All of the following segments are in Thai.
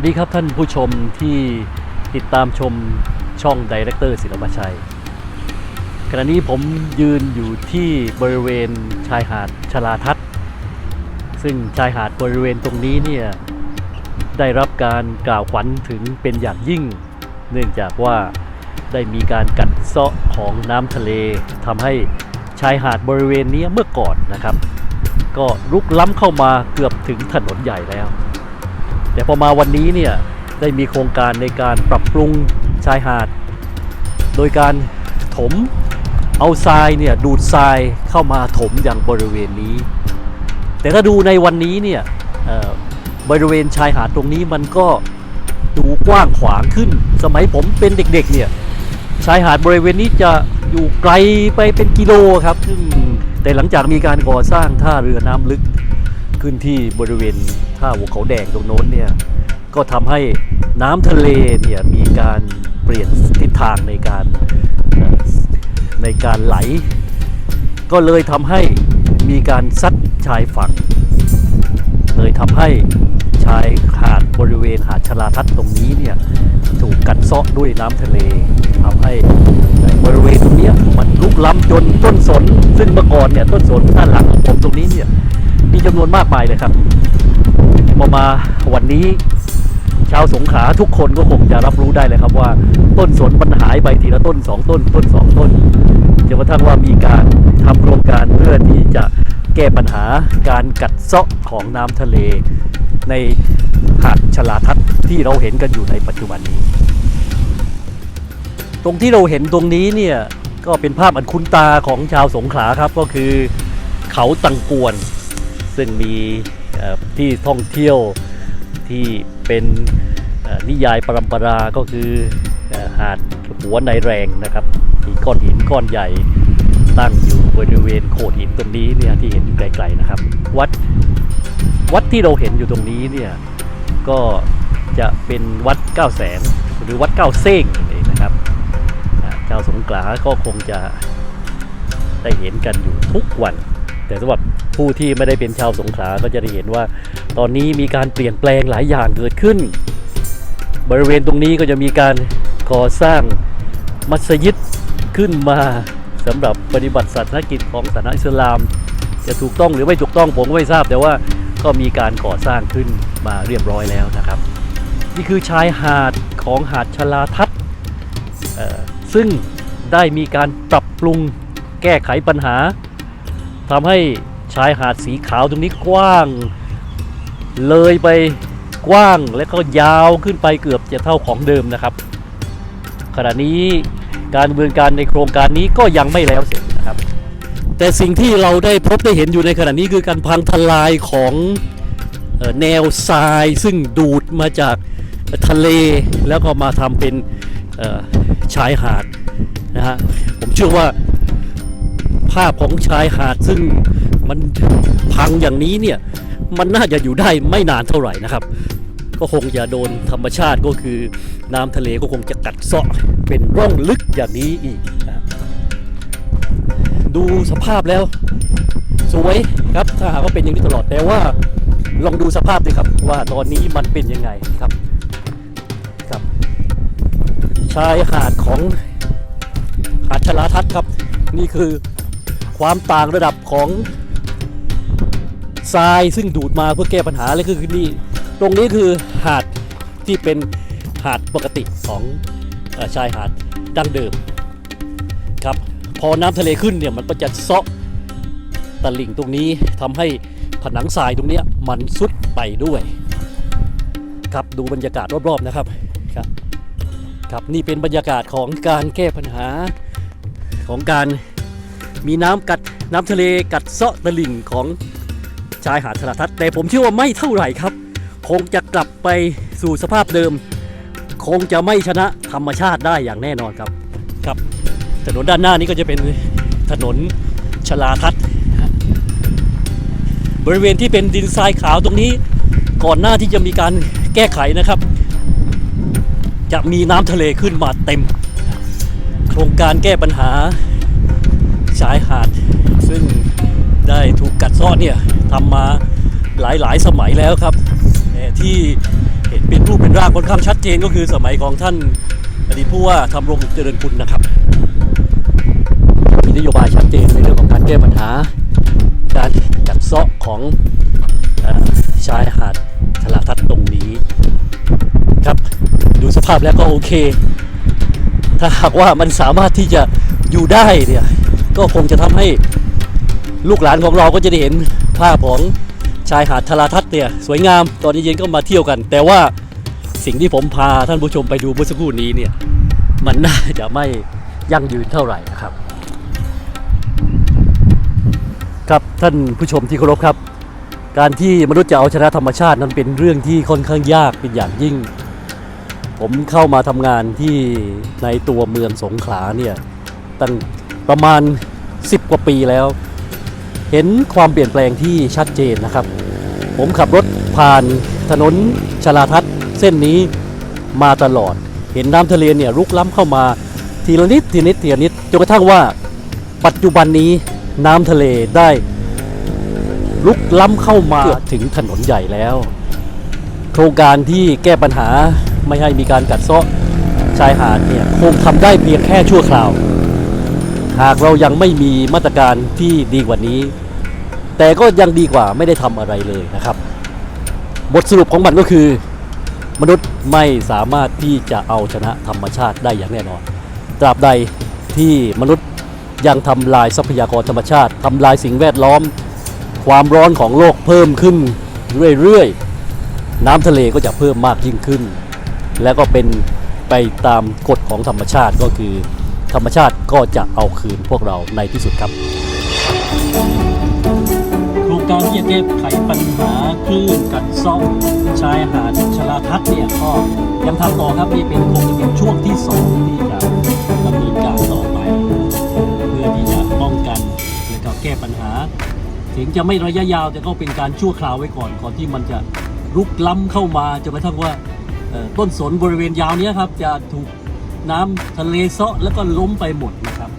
สวัสดีครับท่านผู้ชมที่ติดตามชมช่องดีเรคเตอร์ศิลปชัย ขณะนี้ผมยืนอยู่ที่บริเวณชายหาดชลาทัศน์ซึ่งชายหาดบริเวณตรงนี้เนี่ยได้รับการกล่าวขวัญถึงเป็นอย่างยิ่ง เนื่องจากว่าได้มีการกัดเซาะของน้ำทะเลทำให้ชายหาดบริเวณนี้เมื่อก่อนนะครับ ก็ลุกล้ำเข้ามาเกือบถึงถนนใหญ่แล้ว แต่พอมาวันนี้เนี่ยได้มีโครงการในการปรับปรุงชายหาด โดยการถมเอาทรายเนี่ยดูดทรายเข้ามาถมอย่างบริเวณนี้ แต่ถ้าดูในวันนี้เนี่ยบริเวณชายหาดตรงนี้มันก็ดูกว้างขวางขึ้น สมัยผมเป็นเด็กๆเนี่ยชายหาดบริเวณนี้จะอยู่ไกลไปเป็นกิโลครับซึ่งแต่หลังจากมีการก่อสร้างท่าเรือน้ำลึก ขึ้นที่บริเวณท่าหัวเขาแดงตรงโน้นเนี่ยก็ทำให้น้ำทะเลเนี่ยมีการเปลี่ยนทิศทางในการในการไหล ก็เลยทำให้มีการซัดชายฝั่ง เลยทำให้ชายหาดบริเวณหาดชลาทัศน์ตรงนี้เนี่ยถูกกัดเซาะด้วยน้ำทะเลทำให้บริเวณตรงนี้มันลุกล้ำจนต้นสน ซึ่งเมื่อก่อนเนี่ยต้นสนด้านหลังของผมตรงนี้เนี่ย มีจำนวนมากมายเลยครับพอมาวันนี้ชาวสงขลาทุกคนก็คงจะรับรู้ได้เลยครับว่า ต้นสนมันหายไปทีละต้นสองต้น ต้นสองต้นจนกระทั่งว่ามีการทำโครงการเพื่อที่จะแก้ปัญหาการกัดเซาะของน้ำทะเล ในหาดชลาทัศน์ที่เราเห็นกันอยู่ในปัจจุบันนี้ ตรงที่เราเห็นตรงนี้เนี่ยก็เป็นภาพอันคุ้นตาของชาวสงขลาครับก็คือ เขาตังกวน ซึ่งมีที่ท่องเที่ยวที่เป็นนิยายปรัมปราก็คือหาดหัวในแรงนะครับมีก้อนหินก้อนใหญ่ตั้งอยู่บริเวณโขดหินตรงนี้เนี่ยที่เห็นอยู่ไกลๆนะครับ วัดวัดที่เราเห็นอยู่ตรงนี้เนี่ยก็จะเป็นวัดเก้าแสนหรือวัดเก้าเซ้งนั่นเองนะครับชาวสงขลาก็คงจะได้เห็นกันอยู่ทุกวัน แต่สำหรับผู้ที่ไม่ได้เป็นชาวสงขลาก็จะได้เห็นว่า ตอนนี้มีการเปลี่ยนแปลงหลายอย่างเกิดขึ้น บริเวณตรงนี้ก็จะมีการก่อสร้างมัสยิดขึ้นมาสำหรับปฏิบัติศาสนกิจของศาสนาอิสลาม จะถูกต้องหรือไม่ถูกต้องผมก็ไม่ทราบ แต่ว่าก็มีการก่อสร้างขึ้นมาเรียบร้อยแล้วนะครับ นี่คือชายหาดของหาดชลาทัศน์ซึ่งได้มีการปรับปรุงแก้ไขปัญหา ทำให้ชายหาดสีขาวตรงนี้กว้าง เลยไปกว้างและก็ยาวขึ้นไปเกือบจะเท่าของเดิมนะครับ ขณะนี้การดำเนินการในโครงการนี้ก็ยังไม่แล้วเสร็จนะครับ แต่สิ่งที่เราได้พบได้เห็นอยู่ในขณะนี้คือการพังทลายของแนวทรายซึ่งดูดมาจากทะเลแล้วก็มาทำเป็นชายหาดนะฮะผมเชื่อว่า ภาพของชายหาดซึ่งมันพังอย่างนี้เนี่ย มันน่าจะอยู่ได้ไม่นานเท่าไหร่นะครับ ก็คงจะโดนธรรมชาติก็คือ น้ำทะเลก็คงจะกัดเซาะเป็นร่องลึกอย่างนี้อีกนะดูสภาพแล้ว สวยครับถ้าหากว่าเป็นอย่างนี้ตลอดแต่ว่า ลองดูสภาพดิครับว่าตอนนี้มันเป็นยังไงครับครับชายหาดของหาดชลาทัศน์ครับ นี่คือ ความต่างระดับของทรายซึ่งดูดมาเพื่อแก้ปัญหาเลยคือนี่ตรงนี้คือหาดที่เป็นหาดปกติของอชายหาดดั้งเดิมครับพอน้ำทะเลขึ้นเนี่ยมันก็จะเซาะตลิ่งตรงนี้ทำให้ผนังทรายตรงนี้มันซุดไปด้วย ครับดูบรรยากาศรอบๆนะครับครับ ครับนี่เป็นบรรยากาศของการแก้ปัญหาของการ มีน้ำกัดน้ำทะเลกัดเซาะตลิ่งของชายหาดชลทัศน์แต่ผมเชื่อว่าไม่เท่าไหร่ครับ คงจะกลับไปสู่สภาพเดิม คงจะไม่ชนะธรรมชาติได้อย่างแน่นอนครับครับ ถนนด้านหน้านี้ก็จะเป็นถนนชลาทัศน์บริเวณที่เป็นดินทรายขาวตรงนี้ ก่อนหน้าที่จะมีการแก้ไขนะครับ จะมีน้ำทะเลขึ้นมาเต็ม โครงการแก้ปัญหา ชายหาด ซึ่งได้ถูกกัดเซาะเนี่ยทำมาหลายหลายสมัยแล้วครับที่เห็นเป็นรูปเป็นร่างค่อนข้างชัดเจนก็คือสมัยของท่านอดีตผู้ว่าทำรงเจริญคุณนะครับมีนโยบายชัดเจนในเรื่องของการแก้ปัญหา การกัดเซาะของอชายหาดทลาทัศน์ตรงนี้ครับดูสภาพแล้วก็โอเค ถ้าหากว่ามันสามารถที่จะอยู่ได้เนี่ย ก็คงจะทำให้ลูกหลานของเราก็จะได้เห็นภาพของชายหาดทลาทัศน์เนี่ยสวยงามตอนเย็นๆก็มาเที่ยวกัน แต่ว่าสิ่งที่ผมพาท่านผู้ชมไปดูเมื่อสักครู่นี้เนี่ยมันน่าจะไม่ยั่งยืนเท่าไหร่นะครับ ครับท่านผู้ชมที่เคารพครับ การที่มนุษย์จะเอาชนะธรรมชาตินั้นเป็นเรื่องที่ค่อนข้างยากเป็นอย่างยิ่ง ผมเข้ามาทำงานที่ในตัวเมืองสงขลาเนี่ยตั้ง ประมาณ 10 กว่าปีแล้ว เห็นความเปลี่ยนแปลงที่ชัดเจนนะครับ ผมขับรถผ่านถนนชลาทัศน์เส้นนี้มาตลอด เห็นน้ำทะเลเนี่ยรุกล้ำเข้ามาทีละนิดทีละนิดทีละนิดจนกระทั่งว่าปัจจุบันนี้น้ำทะเลได้ลุกล้ำเข้ามาถึงถนนใหญ่แล้ว โครงการที่แก้ปัญหาไม่ให้มีการกัดเซาะชายหาดเนี่ยคงทำได้เพียงแค่ชั่วคราว หากเรายังไม่มีมาตรการที่ดีกว่านี้ แต่ก็ยังดีกว่าไม่ได้ทำอะไรเลยนะครับ บทสรุปของมันก็คือ มนุษย์ไม่สามารถที่จะเอาชนะธรรมชาติได้อย่างแน่นอน ตราบใดที่มนุษย์ยังทำลายทรัพยากรธรรมชาติทำลายสิ่งแวดล้อม ความร้อนของโลกเพิ่มขึ้นเรื่อยๆ น้ำทะเลก็จะเพิ่มมากยิ่งขึ้น และก็เป็นไปตามกฎของธรรมชาติก็คือ ธรรมชาติก็จะเอาคืนพวกเราในที่สุดครับโครงการที่จะแก้ไขปัญหาคลื่นกัดเซาะชายหาดชลาทัศน์เนี่ยก็ยังทำต่อครับนี่เป็นคงจะเป็นช่วงที่สองที่จะดำเนินการต่อไป เพื่อที่จะป้องกันและก็แก้ปัญหา ถึงจะไม่ระยะยาวแต่ก็เป็นการชั่วคราวไว้ก่อนก่อนที่มันจะรุกล้ำเข้ามาจนกระทั่งว่าต้นสนบริเวณยาวนี้ครับจะถูก น้ำทะเลเซาะแล้วก็ล้มไปหมดนะครับ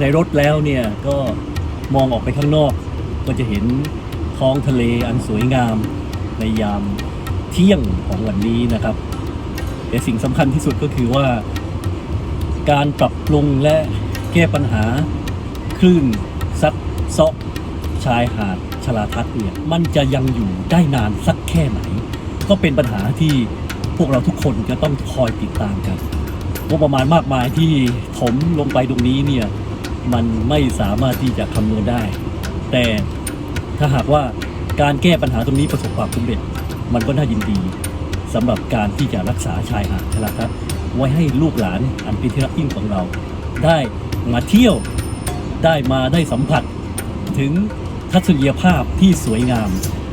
ในรถแล้วเนี่ยก็มองออกไปข้างนอก ก็จะเห็นท้องทะเลอันสวยงาม ในยามเที่ยงของวันนี้นะครับแต่สิ่งสำคัญที่สุดก็คือว่า การปรับปรุงและแก้ปัญหาคลื่นซัดซาะชายหาดชลาทัศน์เนี่ยมันจะยังอยู่ได้นานสักแค่ไหน ก็เป็นปัญหาที่พวกเราทุกคนจะต้องคอยติดตามกันงบประมาณมากมายที่ถมลงไปตรงนี้เนี่ย มันไม่สามารถที่จะคำนวณได้ แต่ถ้าหากว่าการแก้ปัญหาตรงนี้ประสบความสำเร็จ มันก็น่ายินดีสำหรับการที่จะรักษาชายหาดชลาทัศน์ไว้ให้ลูกหลานอันเป็นที่รักยิ่งของเรา ได้มาเที่ยวได้มาได้สัมผัส ถึงทัศนียภาพที่สวยงาม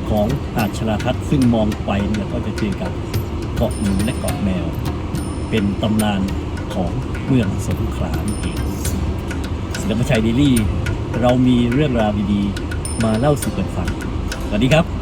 ของหาดชลาทัศน์ซึ่งมองไปเนี่ยก็จะเจอกับเกาะหนูและเกาะแมว เป็นตำนานของเมืองสงขลาเอง ศิลปชัยเดลี่ เรามีเรื่องราวดีๆ มาเล่าสู่กันฟัง สวัสดีครับ